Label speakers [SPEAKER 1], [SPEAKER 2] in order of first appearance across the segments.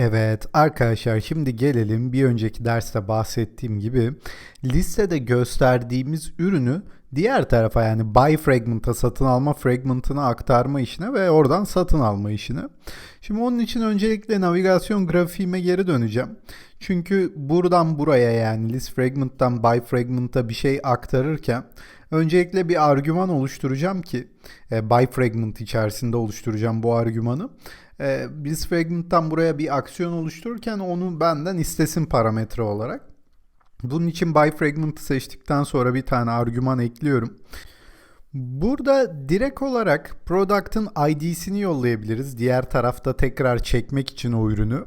[SPEAKER 1] Evet arkadaşlar şimdi gelelim bir önceki derste bahsettiğim gibi listede gösterdiğimiz ürünü diğer tarafa yani buy fragment'a satın alma fragment'ına aktarma işine ve oradan satın alma işine. Şimdi onun için öncelikle navigasyon grafiğime geri döneceğim. Çünkü buradan buraya yani list fragment'tan buy fragment'a bir şey aktarırken öncelikle bir argüman oluşturacağım ki e, buy fragment içerisinde oluşturacağım bu argümanı. E, biz fragment'tan buraya bir aksiyon oluştururken onu benden istesin parametre olarak. Bunun için buy fragment'ı seçtikten sonra bir tane argüman ekliyorum. Burada direkt olarak product'ın ID'sini yollayabiliriz. Diğer tarafta tekrar çekmek için o ürünü.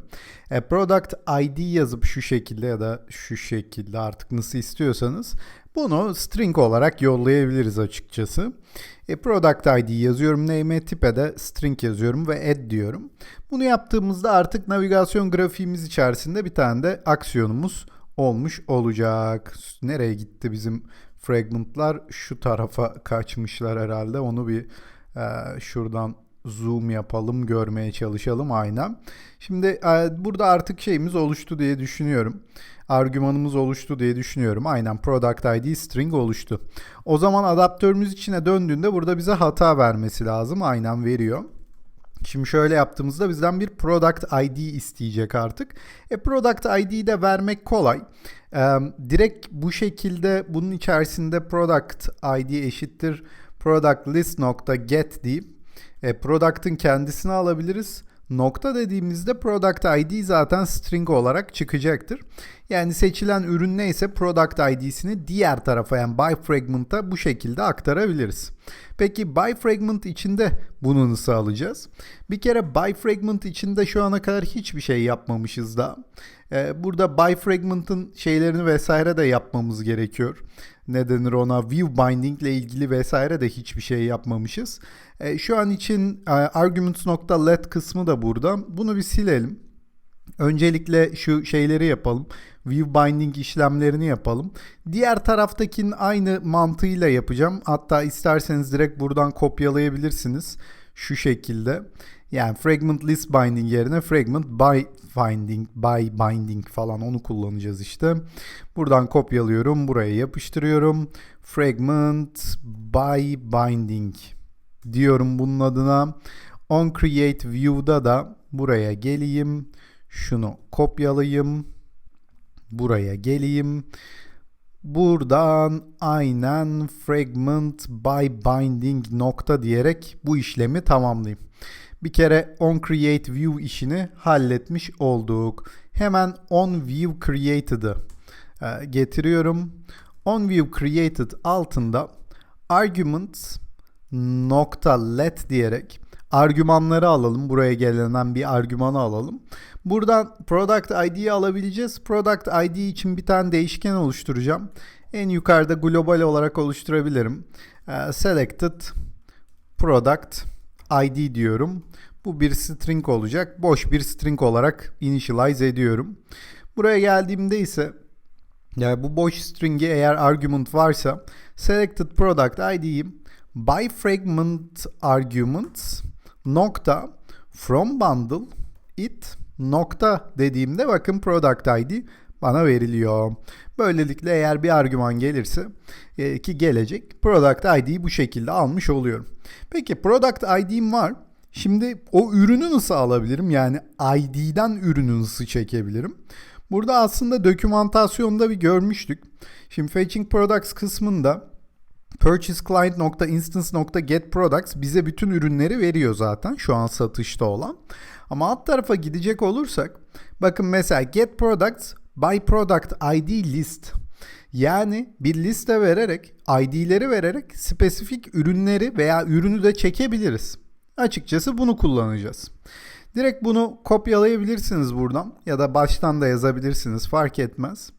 [SPEAKER 1] E, product ID yazıp şu şekilde ya da şu şekilde artık nasıl istiyorsanız bunu string olarak yollayabiliriz açıkçası. E, product ID yazıyorum name'e tipe de string yazıyorum ve add diyorum. Bunu yaptığımızda artık navigasyon grafiğimiz içerisinde bir tane de aksiyonumuz olmuş olacak. Nereye gitti bizim fragmentlar? Şu tarafa kaçmışlar herhalde. Onu bir e, şuradan zoom yapalım, görmeye çalışalım aynen. Şimdi e, burada artık şeyimiz oluştu diye düşünüyorum. Argümanımız oluştu diye düşünüyorum. Aynen product ID string oluştu. O zaman adaptörümüz içine döndüğünde burada bize hata vermesi lazım. Aynen veriyor. Şimdi şöyle yaptığımızda bizden bir product ID isteyecek artık. E product ID'yi de vermek kolay. E, direkt bu şekilde bunun içerisinde product ID eşittir product list nokta get deyip e, product'ın kendisini alabiliriz. Nokta dediğimizde product ID zaten string olarak çıkacaktır. Yani seçilen ürün neyse product ID'sini diğer tarafa yani by fragment'a bu şekilde aktarabiliriz. Peki by fragment içinde bunu nasıl alacağız? Bir kere by fragment içinde şu ana kadar hiçbir şey yapmamışız da. Ee, burada by fragment'ın şeylerini vesaire de yapmamız gerekiyor. Ne denir ona? View binding ile ilgili vesaire de hiçbir şey yapmamışız. Ee, şu an için e, arguments.let kısmı da burada. Bunu bir silelim. Öncelikle şu şeyleri yapalım. View binding işlemlerini yapalım. Diğer taraftakinin aynı mantığıyla yapacağım. Hatta isterseniz direkt buradan kopyalayabilirsiniz. Şu şekilde. Yani fragment list binding yerine fragment by binding, by binding falan onu kullanacağız işte. Buradan kopyalıyorum, buraya yapıştırıyorum. Fragment by binding diyorum bunun adına. On create view'da da buraya geleyim. Şunu kopyalayayım. Buraya geleyim. Buradan aynen fragment by binding nokta diyerek bu işlemi tamamlayayım. Bir kere on create view işini halletmiş olduk. Hemen on view created'ı e, getiriyorum. On view created altında arguments nokta let diyerek argümanları alalım. Buraya gelenen bir argümanı alalım. Buradan product ID'yi alabileceğiz. Product ID için bir tane değişken oluşturacağım. En yukarıda global olarak oluşturabilirim. Ee, selected product ID diyorum. Bu bir string olacak. Boş bir string olarak initialize ediyorum. Buraya geldiğimde ise yani bu boş string'e eğer argument varsa selected product ID'yi by fragment arguments nokta from bundle it nokta dediğimde bakın product ID bana veriliyor. Böylelikle eğer bir argüman gelirse e, ki gelecek product ID'yi bu şekilde almış oluyorum. Peki product ID'm var. Şimdi o ürünü nasıl alabilirim? Yani ID'den ürünü nasıl çekebilirim? Burada aslında dokümantasyonda bir görmüştük. Şimdi fetching products kısmında purchase client.instance.get products bize bütün ürünleri veriyor zaten şu an satışta olan. Ama alt tarafa gidecek olursak bakın mesela get products by product ID list yani bir liste vererek ID'leri vererek spesifik ürünleri veya ürünü de çekebiliriz. Açıkçası bunu kullanacağız. Direkt bunu kopyalayabilirsiniz buradan ya da baştan da yazabilirsiniz fark etmez.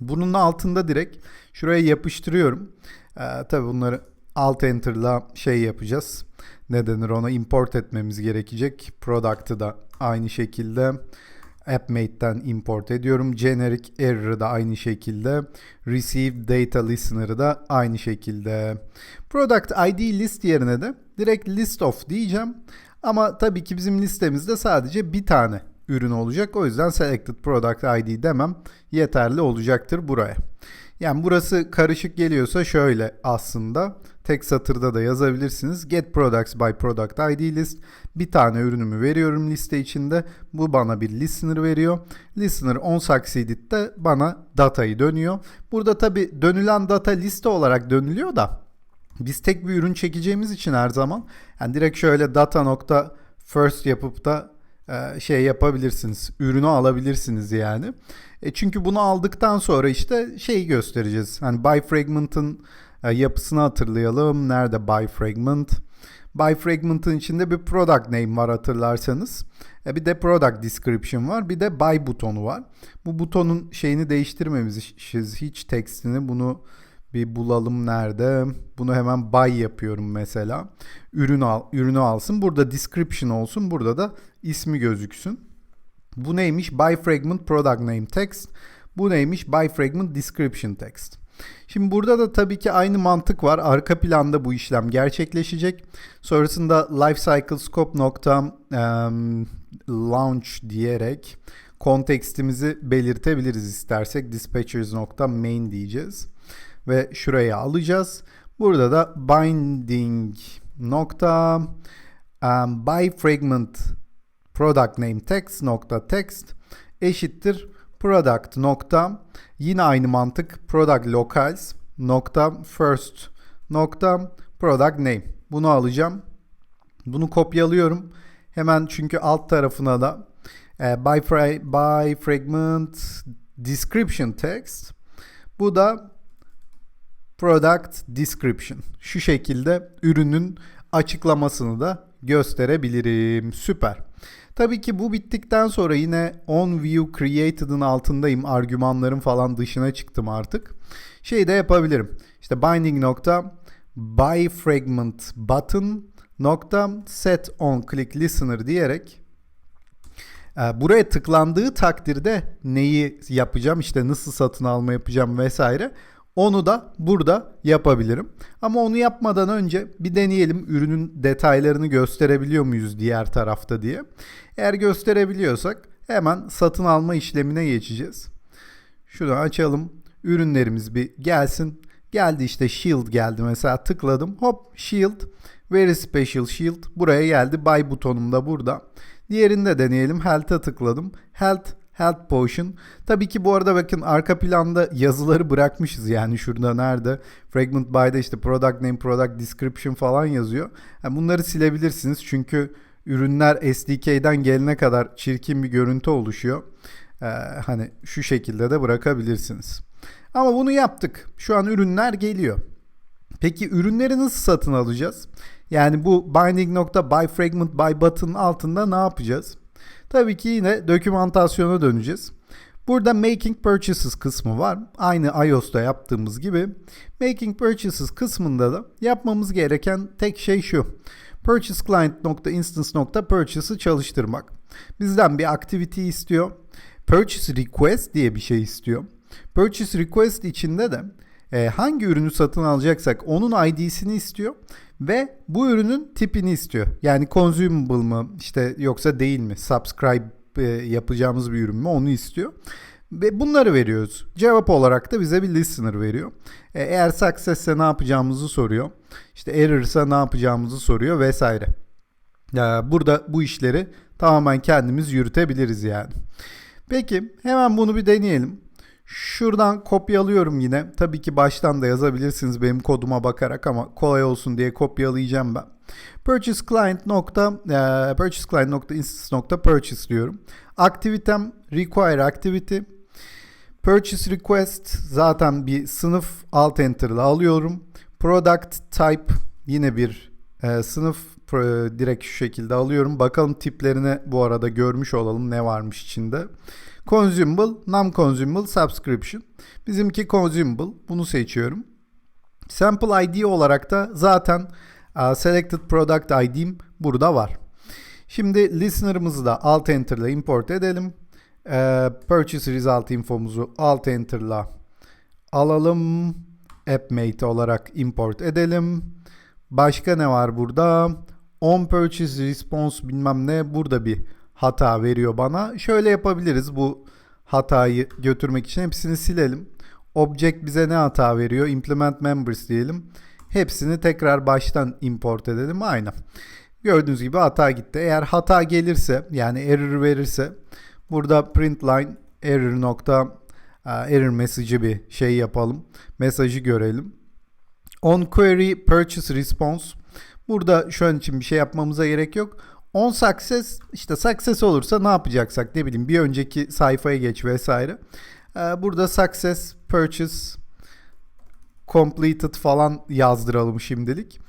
[SPEAKER 1] Bunun altında direkt şuraya yapıştırıyorum. Ee, tabii bunları alt enter'la şey yapacağız. Ne denir ona import etmemiz gerekecek. Product'ı da aynı şekilde AppMate'den import ediyorum. Generic error'ı da aynı şekilde. Receive data listener'ı da aynı şekilde. Product ID list yerine de direkt list of diyeceğim. Ama tabii ki bizim listemizde sadece bir tane ürün olacak. O yüzden selected product ID demem yeterli olacaktır buraya. Yani burası karışık geliyorsa şöyle aslında tek satırda da yazabilirsiniz. Get products by product ID list. Bir tane ürünümü veriyorum liste içinde. Bu bana bir listener veriyor. Listener on succeeded de bana datayı dönüyor. Burada tabi dönülen data liste olarak dönülüyor da biz tek bir ürün çekeceğimiz için her zaman yani direkt şöyle data nokta first yapıp da e, şey yapabilirsiniz. Ürünü alabilirsiniz yani. E çünkü bunu aldıktan sonra işte şeyi göstereceğiz. Hani by fragment'ın yapısını hatırlayalım. Nerede by fragment? By fragment'ın içinde bir product name var hatırlarsanız. E bir de product description var. Bir de by butonu var. Bu butonun şeyini değiştirmemişiz. Hiç tekstini bunu bir bulalım nerede. Bunu hemen buy yapıyorum mesela. Ürün al, ürünü alsın. Burada description olsun. Burada da ismi gözüksün. Bu neymiş? By fragment product name text. Bu neymiş? By fragment description text. Şimdi burada da tabii ki aynı mantık var. Arka planda bu işlem gerçekleşecek. Sonrasında lifecycle nokta launch diyerek kontekstimizi belirtebiliriz istersek. Dispatchers nokta main diyeceğiz. Ve şuraya alacağız. Burada da binding nokta um, by fragment product name text nokta text eşittir product nokta yine aynı mantık product locals nokta first nokta product name. Bunu alacağım. Bunu kopyalıyorum. Hemen çünkü alt tarafına da e, by, fra by fragment description text. Bu da product description. Şu şekilde ürünün açıklamasını da gösterebilirim. Süper Tabii ki bu bittikten sonra yine on view created'ın altındayım. Argümanların falan dışına çıktım artık. Şey de yapabilirim. İşte binding nokta by fragment button nokta set on click listener diyerek e, buraya tıklandığı takdirde neyi yapacağım işte nasıl satın alma yapacağım vesaire onu da burada yapabilirim. Ama onu yapmadan önce bir deneyelim ürünün detaylarını gösterebiliyor muyuz diğer tarafta diye. Eğer gösterebiliyorsak hemen satın alma işlemine geçeceğiz. Şunu açalım. Ürünlerimiz bir gelsin. Geldi işte Shield geldi mesela tıkladım. Hop Shield. Very Special Shield. Buraya geldi. Buy butonum da burada. Diğerini de deneyelim. Health'a tıkladım. Health Health Potion. Tabii ki bu arada bakın arka planda yazıları bırakmışız yani şurada nerede. Fragment by'da işte product name, product description falan yazıyor. Yani bunları silebilirsiniz çünkü ürünler SDK'den gelene kadar çirkin bir görüntü oluşuyor. Ee, hani şu şekilde de bırakabilirsiniz. Ama bunu yaptık. Şu an ürünler geliyor. Peki ürünleri nasıl satın alacağız? Yani bu binding nokta by fragment by button altında ne yapacağız? Tabii ki yine dokümantasyona döneceğiz. Burada Making Purchases kısmı var. Aynı iOS'ta yaptığımız gibi. Making Purchases kısmında da yapmamız gereken tek şey şu. Purchase Client.instance.purchase'ı çalıştırmak. Bizden bir activity istiyor. Purchase Request diye bir şey istiyor. Purchase Request içinde de e, hangi ürünü satın alacaksak onun ID'sini istiyor ve bu ürünün tipini istiyor. Yani consumable mı işte yoksa değil mi? Subscribe e, yapacağımız bir ürün mü onu istiyor. Ve bunları veriyoruz. Cevap olarak da bize bir listener veriyor. E, eğer success'e ne yapacağımızı soruyor. İşte error'sa ne yapacağımızı soruyor vesaire. Burada bu işleri tamamen kendimiz yürütebiliriz yani. Peki hemen bunu bir deneyelim. Şuradan kopyalıyorum yine. Tabii ki baştan da yazabilirsiniz benim koduma bakarak ama kolay olsun diye kopyalayacağım ben. Purchase client nokta e, purchase client nokta instance nokta purchase diyorum. Aktivitem require activity. Purchase request zaten bir sınıf alt enter ile alıyorum. Product type yine bir e, sınıf direkt şu şekilde alıyorum. Bakalım tiplerini bu arada görmüş olalım ne varmış içinde. Consumable, non-consumable subscription. Bizimki consumable. Bunu seçiyorum. Sample ID olarak da zaten selected product ID'm burada var. Şimdi listener'ımızı da alt enter ile import edelim. Uh, purchase result infomuzu alt enter ile alalım. AppMate olarak import edelim. Başka ne var burada? On purchase response bilmem ne. Burada bir hata veriyor bana. Şöyle yapabiliriz bu hatayı götürmek için hepsini silelim. Object bize ne hata veriyor? Implement members diyelim. Hepsini tekrar baştan import edelim. Aynen. Gördüğünüz gibi hata gitti. Eğer hata gelirse yani error verirse burada print line error nokta e, error message'i bir şey yapalım. Mesajı görelim. On query purchase response. Burada şu an için bir şey yapmamıza gerek yok. On success işte success olursa ne yapacaksak ne bileyim bir önceki sayfaya geç vesaire. Ee, Burada success purchase completed falan yazdıralım şimdilik.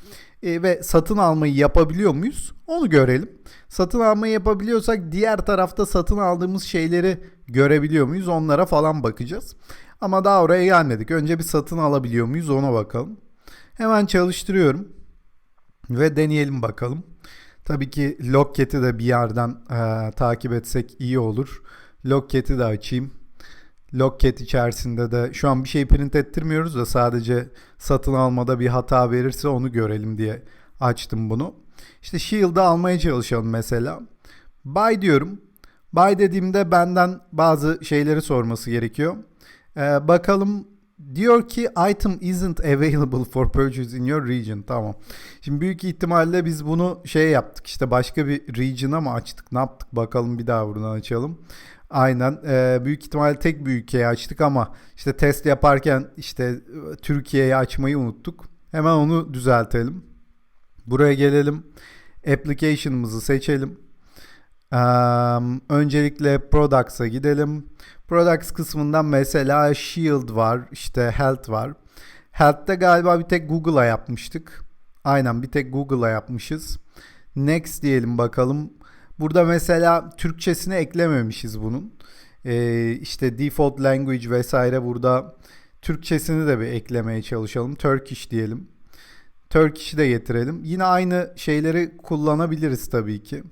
[SPEAKER 1] Ee, ve satın almayı yapabiliyor muyuz? Onu görelim. Satın almayı yapabiliyorsak diğer tarafta satın aldığımız şeyleri görebiliyor muyuz? Onlara falan bakacağız. Ama daha oraya gelmedik. Önce bir satın alabiliyor muyuz ona bakalım. Hemen çalıştırıyorum. Ve deneyelim bakalım. Tabii ki Logcat'i de bir yerden e, takip etsek iyi olur. Logcat'i de açayım. Logcat içerisinde de şu an bir şey print ettirmiyoruz da sadece satın almada bir hata verirse onu görelim diye açtım bunu. İşte Shield'ı almaya çalışalım mesela. Buy diyorum. Buy dediğimde benden bazı şeyleri sorması gerekiyor. Ee, bakalım diyor ki item isn't available for purchase in your region. Tamam. Şimdi büyük ihtimalle biz bunu şey yaptık. İşte başka bir region'a mı açtık? Ne yaptık? Bakalım bir daha buradan açalım. Aynen. Ee, büyük ihtimalle tek bir ülkeye açtık ama işte test yaparken işte e, Türkiye'yi açmayı unuttuk. Hemen onu düzeltelim. Buraya gelelim. Application'ımızı seçelim. Ee, öncelikle Products'a gidelim. Products kısmından mesela Shield var, işte Health var. Health'te galiba bir tek Google'a yapmıştık. Aynen bir tek Google'a yapmışız. Next diyelim bakalım. Burada mesela Türkçesini eklememişiz bunun. Ee, işte default language vesaire burada Türkçesini de bir eklemeye çalışalım. Turkish diyelim. Turkish'i de getirelim. Yine aynı şeyleri kullanabiliriz tabii ki.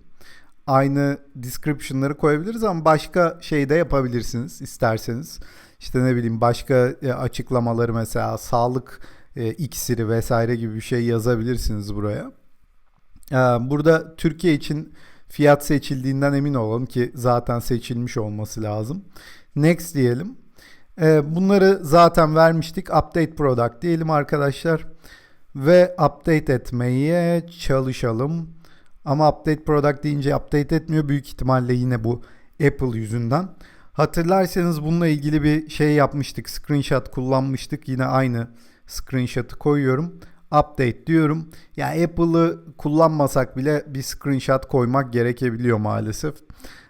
[SPEAKER 1] Aynı description'ları koyabiliriz ama başka şey de yapabilirsiniz isterseniz. İşte ne bileyim başka e, açıklamaları mesela sağlık e, iksiri vesaire gibi bir şey yazabilirsiniz buraya. Ee, burada Türkiye için fiyat seçildiğinden emin olalım ki zaten seçilmiş olması lazım. Next diyelim. Ee, bunları zaten vermiştik. Update product diyelim arkadaşlar. Ve update etmeye çalışalım. Ama update product deyince update etmiyor. Büyük ihtimalle yine bu Apple yüzünden. Hatırlarsanız bununla ilgili bir şey yapmıştık. Screenshot kullanmıştık. Yine aynı screenshot'ı koyuyorum. Update diyorum. Ya yani Apple'ı kullanmasak bile bir screenshot koymak gerekebiliyor maalesef.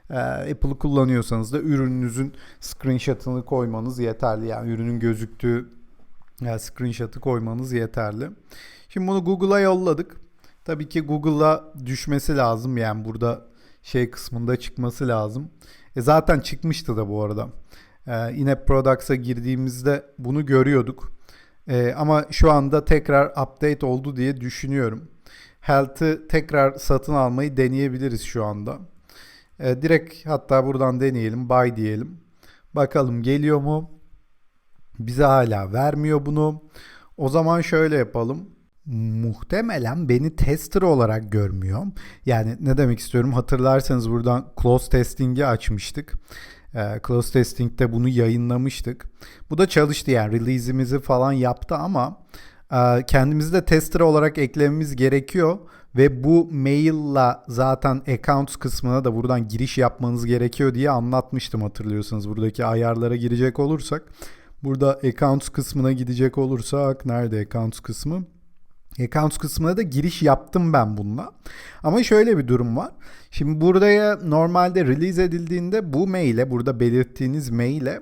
[SPEAKER 1] Ee, Apple'ı kullanıyorsanız da ürününüzün screenshot'ını koymanız yeterli. Yani ürünün gözüktüğü yani screenshot'ı koymanız yeterli. Şimdi bunu Google'a yolladık. Tabii ki Google'a düşmesi lazım. Yani burada şey kısmında çıkması lazım. E zaten çıkmıştı da bu arada. Ee, yine Products'a girdiğimizde bunu görüyorduk. Ee, ama şu anda tekrar update oldu diye düşünüyorum. Health'ı tekrar satın almayı deneyebiliriz şu anda. Ee, direkt hatta buradan deneyelim. Buy diyelim. Bakalım geliyor mu? Bize hala vermiyor bunu. O zaman şöyle yapalım. Muhtemelen beni tester olarak görmüyor. Yani ne demek istiyorum? Hatırlarsanız buradan close testing'i açmıştık. Ee, close testing'de bunu yayınlamıştık. Bu da çalıştı yani release'imizi falan yaptı ama e, kendimizi de tester olarak eklememiz gerekiyor ve bu mailla zaten accounts kısmına da buradan giriş yapmanız gerekiyor diye anlatmıştım hatırlıyorsanız buradaki ayarlara girecek olursak. Burada accounts kısmına gidecek olursak nerede accounts kısmı? Accounts kısmına da giriş yaptım ben bununla. Ama şöyle bir durum var. Şimdi buraya normalde release edildiğinde bu maile, burada belirttiğiniz maile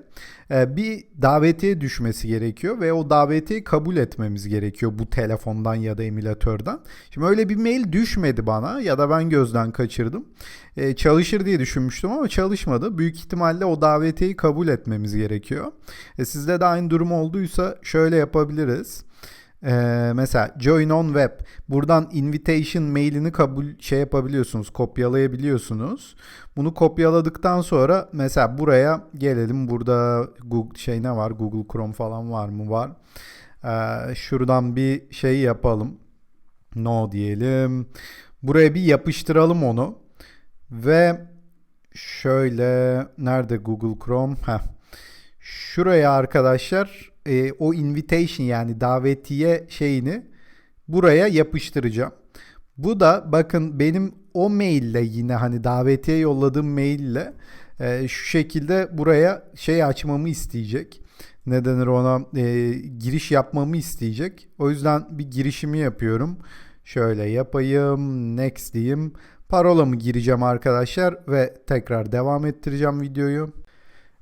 [SPEAKER 1] e, bir davetiye düşmesi gerekiyor ve o davetiyi kabul etmemiz gerekiyor bu telefondan ya da emülatörden. Şimdi öyle bir mail düşmedi bana ya da ben gözden kaçırdım. E, çalışır diye düşünmüştüm ama çalışmadı. Büyük ihtimalle o davetiyi kabul etmemiz gerekiyor. E, sizde de aynı durum olduysa şöyle yapabiliriz. Ee, mesela join on web. Buradan invitation mailini kabul şey yapabiliyorsunuz kopyalayabiliyorsunuz. Bunu kopyaladıktan sonra mesela buraya gelelim. Burada Google şey ne var? Google Chrome falan var mı? Var. Ee, şuradan bir şey yapalım. No diyelim. Buraya bir yapıştıralım onu. Ve şöyle nerede Google Chrome? Heh. Şuraya arkadaşlar e, o invitation yani davetiye şeyini buraya yapıştıracağım. Bu da bakın benim o maille yine hani davetiye yolladığım maille e, şu şekilde buraya şey açmamı isteyecek. Ne denir ona e, giriş yapmamı isteyecek. O yüzden bir girişimi yapıyorum. Şöyle yapayım. Next diyeyim. Parolamı gireceğim arkadaşlar ve tekrar devam ettireceğim videoyu.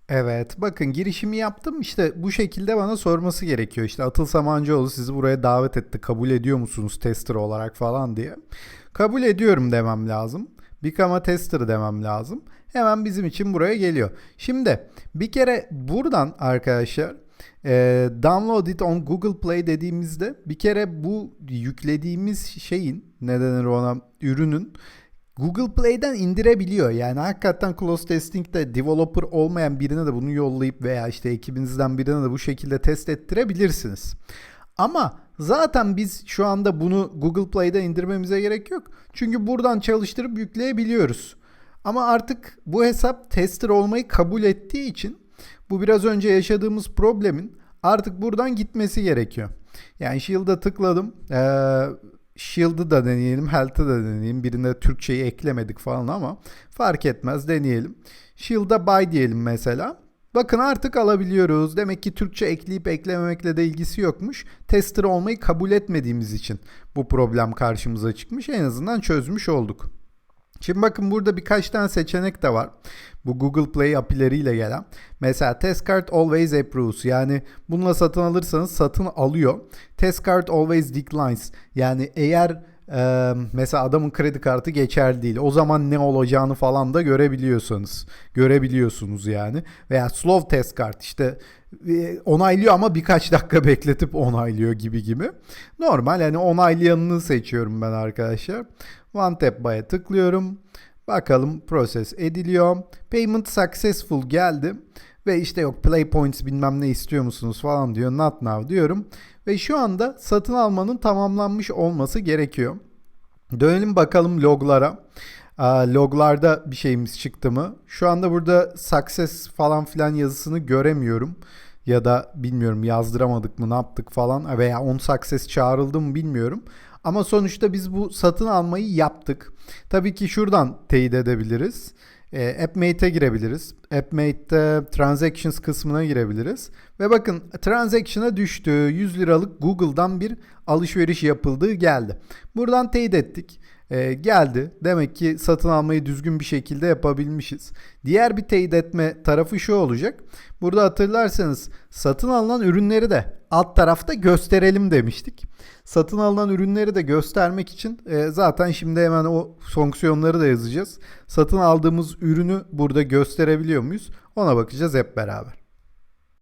[SPEAKER 1] Evet bakın girişimi yaptım işte bu şekilde bana sorması gerekiyor işte Atıl Samancıoğlu sizi buraya davet etti kabul ediyor musunuz tester olarak falan diye. Kabul ediyorum demem lazım. Become a tester demem lazım. Hemen bizim için buraya geliyor. Şimdi bir kere buradan arkadaşlar e, download it on Google Play dediğimizde bir kere bu yüklediğimiz şeyin ne denir ona ürünün Google Play'den indirebiliyor. Yani hakikaten close testing'de developer olmayan birine de bunu yollayıp veya işte ekibinizden birine de bu şekilde test ettirebilirsiniz. Ama zaten biz şu anda bunu Google Play'den indirmemize gerek yok. Çünkü buradan çalıştırıp yükleyebiliyoruz. Ama artık bu hesap tester olmayı kabul ettiği için bu biraz önce yaşadığımız problemin artık buradan gitmesi gerekiyor. Yani Shield'a tıkladım. Ee, Shield'ı da deneyelim, Health'ı da deneyelim. Birinde Türkçeyi eklemedik falan ama fark etmez deneyelim. Shield'a buy diyelim mesela. Bakın artık alabiliyoruz. Demek ki Türkçe ekleyip eklememekle de ilgisi yokmuş. Tester olmayı kabul etmediğimiz için bu problem karşımıza çıkmış. En azından çözmüş olduk. Şimdi bakın burada birkaç tane seçenek de var. Bu Google Play API'leriyle gelen. Mesela Test Card Always Approves. Yani bununla satın alırsanız satın alıyor. Test Card Always Declines. Yani eğer e, mesela adamın kredi kartı geçerli değil. O zaman ne olacağını falan da görebiliyorsunuz. Görebiliyorsunuz yani. Veya Slow Test Card işte e, onaylıyor ama birkaç dakika bekletip onaylıyor gibi gibi. Normal yani onaylayanını seçiyorum ben arkadaşlar. One Tap Buy'a tıklıyorum. Bakalım proses ediliyor. Payment successful geldi. Ve işte yok play points bilmem ne istiyor musunuz falan diyor. Not now diyorum. Ve şu anda satın almanın tamamlanmış olması gerekiyor. Dönelim bakalım loglara. Loglarda bir şeyimiz çıktı mı? Şu anda burada success falan filan yazısını göremiyorum. Ya da bilmiyorum yazdıramadık mı ne yaptık falan veya on success çağrıldı mı bilmiyorum. Ama sonuçta biz bu satın almayı yaptık. Tabii ki şuradan teyit edebiliriz. E, AppMate'e girebiliriz. AppMate'de Transactions kısmına girebiliriz. Ve bakın Transaction'a düştü. 100 liralık Google'dan bir alışveriş yapıldığı geldi. Buradan teyit ettik. E, geldi. Demek ki satın almayı düzgün bir şekilde yapabilmişiz. Diğer bir teyit etme tarafı şu olacak. Burada hatırlarsanız satın alınan ürünleri de alt tarafta gösterelim demiştik. Satın alınan ürünleri de göstermek için e, zaten şimdi hemen o fonksiyonları da yazacağız. Satın aldığımız ürünü burada gösterebiliyor muyuz? Ona bakacağız hep beraber.